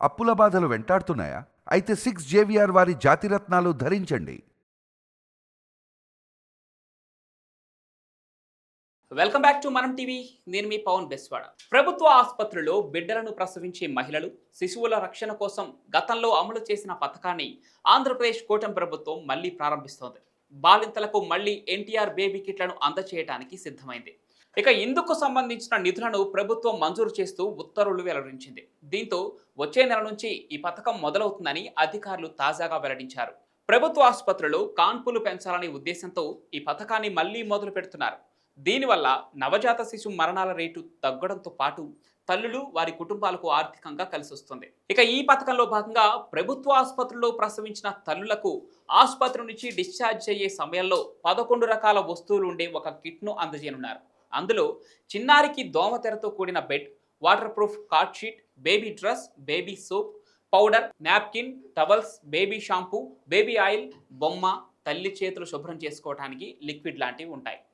అప్పుల బాధలు వెంటాడుతున్నాయా? అయితే సిక్స్ జేవిఆర్ వారి జాతిరత్నాలు ధరించండి. Welcome back to Manam TV నేను మీ పవన్ బెస్వాడ. ప్రభుత్వ ఆసుపత్రిలో బిడ్డలను ప్రసవించే మహిళలు శిశువుల రక్షణ కోసం గతంలో అమలు చేసిన పథకాన్ని ఆంధ్రప్రదేశ్ కూటమి ప్రభుత్వం మళ్ళీ ప్రారంభిస్తోంది. బాలింతలకు మళ్ళీ ఎన్టీఆర్ బేబీ కిట్లను అందచేయడానికి సిద్ధమైంది. ఇక ఇందుకు సంబంధించిన నిధులను ప్రభుత్వం మంజూరు చేస్తూ ఉత్తర్వులు వెల్లడించింది. దీంతో వచ్చే నెల నుంచి ఈ పథకం మొదలవుతుందని అధికారులు తాజాగా వెల్లడించారు. ప్రభుత్వ ఆసుపత్రులు కాన్పులు పెంచాలనే ఉద్దేశంతో ఈ పథకాన్ని మళ్ళీ మొదలు పెడుతున్నారు. దీనివల్ల నవజాత శిశు మరణాల రేటు తగ్గడంతో పాటు తల్లులు వారి కుటుంబాలకు ఆర్థికంగా కలిసి వస్తుంది ఇక ఈ పథకంలో భాగంగా ప్రభుత్వ ఆసుపత్రుల్లో ప్రసవించిన తల్లులకు ఆసుపత్రి నుంచి డిశ్చార్జ్ అయ్యే సమయంలో పదకొండు రకాల వస్తువులు ఉండే ఒక కిట్ను అందజేయనున్నారు. అందులో చిన్నారికి దోమతెరతో కూడిన bed waterproof card sheet baby dress baby soap powder napkin towels baby shampoo baby oil బొమ్మ తల్లి చేతులు శుభ్రం చేసుకోవడానికి లిక్విడ్ లాంటివి ఉంటాయి.